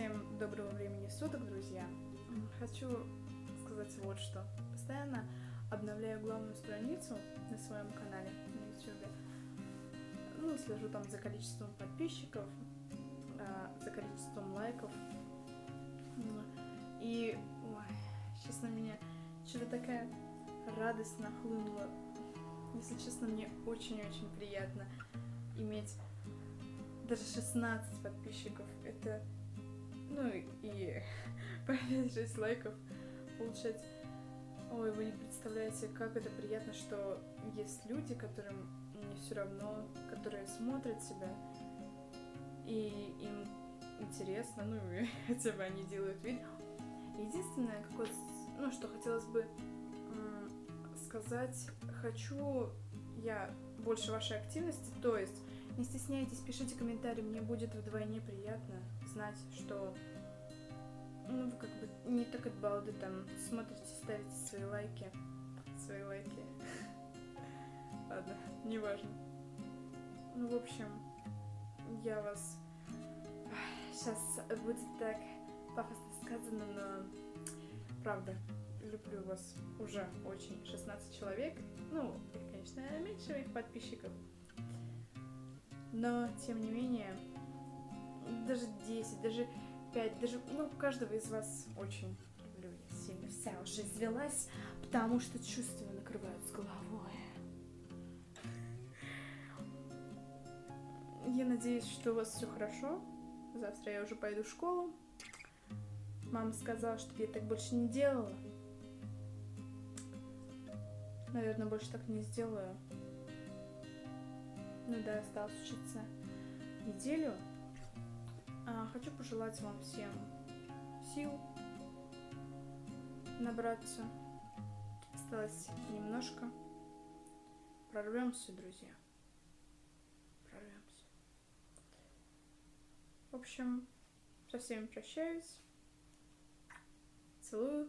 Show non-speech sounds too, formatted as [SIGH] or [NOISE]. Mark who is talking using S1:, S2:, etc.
S1: Всем доброго времени суток, друзья. Хочу сказать вот что. Постоянно обновляю главную страницу на своем канале на YouTube. Ну, слежу там за количеством подписчиков, а, за количеством лайков. И, ой, честно, меня что-то такая радость нахлынула. Если честно, мне очень-очень приятно иметь даже 16 подписчиков. Это, ну и [LAUGHS] по 5-6 лайков получать. Ой, вы не представляете, как это приятно, что есть люди, которым не все равно, которые смотрят себя, и им интересно, ну, [LAUGHS] хотя бы они делают вид. Единственное, какое, ну, что хотелось бы сказать, хочу я больше вашей активности, то есть не стесняйтесь, пишите комментарии, мне будет вдвойне приятно знать, что ну, вы как бы не так от балды там смотрите, ставите свои лайки. Свои лайки. [LAUGHS] Ладно, неважно. Ну, в общем, я вас... Сейчас будет так пафосно сказано, но правда, люблю вас уже очень. 16 человек. Ну, конечно, меньше моих подписчиков. Но, тем не менее, даже 10, даже 5, даже, ну, каждого из вас очень люблю я сильно. Вся уже извелась, потому что чувства накрывают с головой. Я надеюсь, что у вас все хорошо. Завтра я уже пойду в школу. Мама сказала, чтобы я так больше не делала. Наверное, больше так не сделаю. Ну да, осталось учиться неделю. А, хочу пожелать вам всем сил набраться. Осталось немножко. Прорвемся, друзья. Прорвемся. В общем, со всеми прощаюсь. Целую.